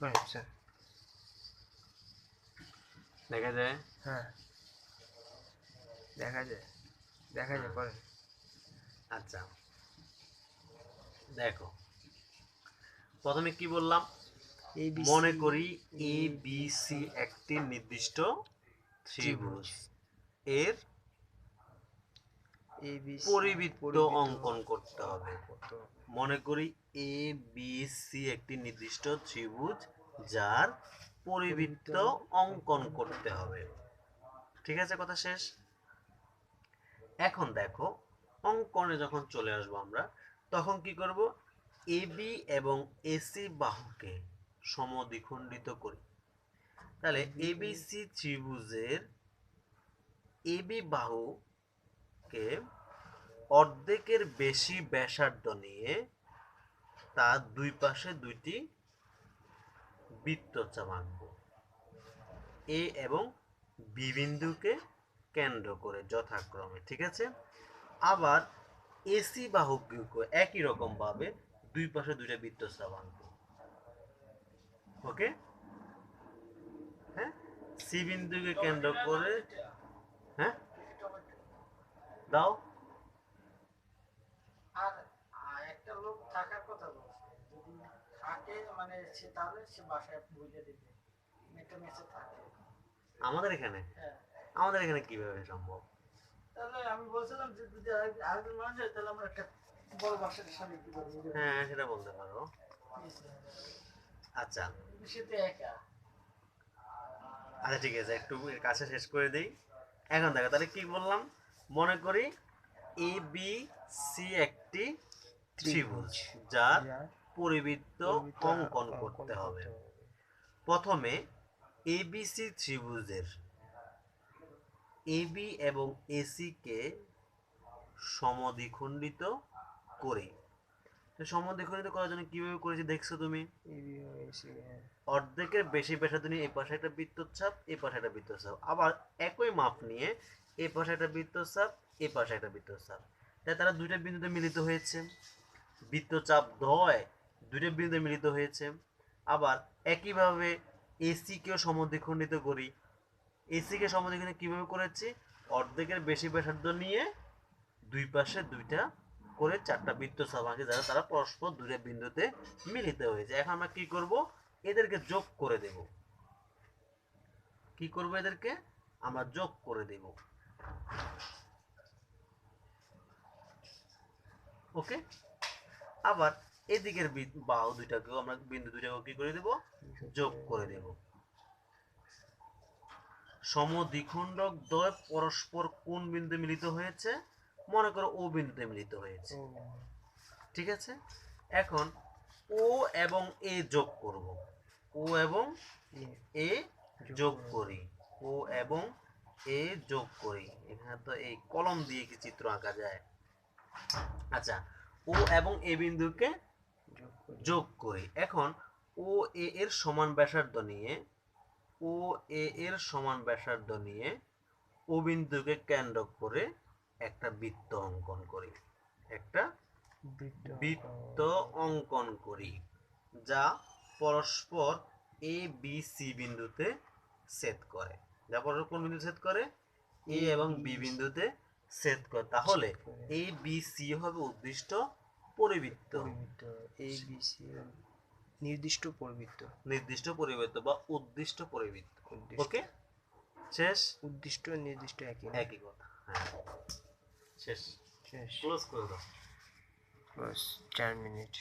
আচ্ছা দেখা যায়? হ্যাঁ। দেখা যায়। দেখা যায় পরে। আচ্ছা। দেখো। প্রথমে কি বললাম? মনে করি এ বি সি একটি নির্দিষ্ট ত্রিভুজ। এর পরিবৃত্ত অঙ্কন করতে হবে। মনে করি এ বি সি একটি নির্দিষ্ট ত্রিভুজ যার পরিবৃত্ত অঙ্কন করতে হবে। ঠিক আছে কথা শেষ? এখন দেখো অঙ্কনে যখন চলে আসব আমরা তখন কি করব? এবি এবং এসি বাহুকে সমদ্বিখণ্ডিত করি। তাহলে এবিসি ত্রিভুজের এবি বাহুকে অর্ধেকের বেশি ব্যাসার্ধ নিয়ে তার দুই পাশে দুইটি বৃত্তচাপ আঁকবো এ এবং বি বিন্দুকে কেন্দ্র করে যথাক্রমে, ঠিক আছে? আবার এসি বাহুকে একই রকম ভাবে দুই পাশে দুইটা বৃত্তচাপ আঁকবো ওকে? হ্যাঁ? সি বিন্দুকে কেন্দ্র করে হ্যাঁ? দাও। আর একটা লোক থাকার কথা বলছে যদি থাকে মানে সে তাহলে সে বাসায় বুঝে দিবে একটা মেসে থাকে। আমাদের এখানে? হ্যাঁ। আমাদের এখানে কীভাবে সম্ভব? তাহলে আমি বলছিলাম যে যদি আরেক- আরেকজন মানুষ হয় তাহলে আমরা একটা বড় বাসার সামনে কি করব? হ্যাঁ সেটা বলতে পারো। আচ্ছা। সে তো একা। আচ্ছা ঠিক আছে একটু কাছে শেষ করে দিই। এখন দেখো তাহলে কি বললাম? মনে করি এ বি সি একটি ত্রিভুজ যার পরিবৃত্ত অঙ্কন করতে হবে। প্রথমে এবিসি ত্রিভুজের এবি এবং এসি কে সমদ্বিখণ্ডিত করি। সমদ্বিখণ্ডিত করার জন্য কীভাবে করেছি দেখছ তুমি? এ বি ও এসি হ্যাঁ। অর্ধেকের বেশি ব্যাসার্ধ নিয়ে এই পাশে একটা বৃত্তচাপ এই পাশে একটা বৃত্তচাপ আবার একই মাপ নিয়ে এই পাশে একটা বৃত্তচাপ এই পাশে একটা বৃত্তচাপ তাই তারা দুইটা বিন্দুতে মিলিত হয়েছে। বৃত্তচাপ দয় দুইটা বিন্দুতে মিলিত হয়েছে। আবার একইভাবে এসিকেও সমদ্বিখণ্ডিত করি। এসিকে সমদ্বিখণ্ডিত কীভাবে করেছি? অর্ধেকের বেশি ব্যাসার্ধ নিয়ে দুই পাশে দুইটা করে চারটা বৃত্তচাপ আঁকে যারা তারা পরস্পর দুইটা বিন্দুতে মিলিত হয়েছে। এখন আমরা কি করব? এদেরকে যোগ করে দেব। কি করব এদেরকে? আমরা যোগ করে দেব। ওকে? আবার এদিকের বাহু দুইটাকেও আমরা, বিন্দু দুইটাকেও কি করে দেব? যোগ করে দেব। সমদ্বিখণ্ডক দ্বয় পরস্পর কোন বিন্দু মিলিত হয়েছে? মনে করো ও বিন্দুতে মিলিত হয়েছে। ঠিক আছে? এখন ও এবং এ যোগ করব। ও এবং এ যোগ করি। ও এবং এ যোগ করি। এখানে তো এই কলম দিয়ে কি চিত্র আঁকা যায়? আচ্ছা ও এবং এ বিন্দুকে যোগ করি। এখন ও এ এর সমান ব্যাসার্ধ নিয়ে ও এ এর সমান ব্যাসার্ধ নিয়ে ও বিন্দুকে কেন্দ্র করে একটা বৃত্ত অঙ্কন করি। একটা বৃত্ত অঙ্কন। করি যা পরস্পর এ বি সি বিন্দুতে ছেদ করে। যা পরস্পর কোন বিন্দু ছেদ করে? এ এবং বি বিন্দুতে ছেদ করে। তাহলে এ বি সি হবে উদ্দিষ্ট পরিবৃত্ত। এ বি সি নির্দিষ্ট পরিবৃত্ত। নির্দিষ্ট পরিবৃত্ত বা উদ্দিষ্ট পরিবৃত্ত। ওকে? শেষ? উদ্দিষ্ট নির্দিষ্ট একই। একই কথা। হ্যাঁ। শেষ শেষ ক্লোজ করে দাও বাস চার মিনিট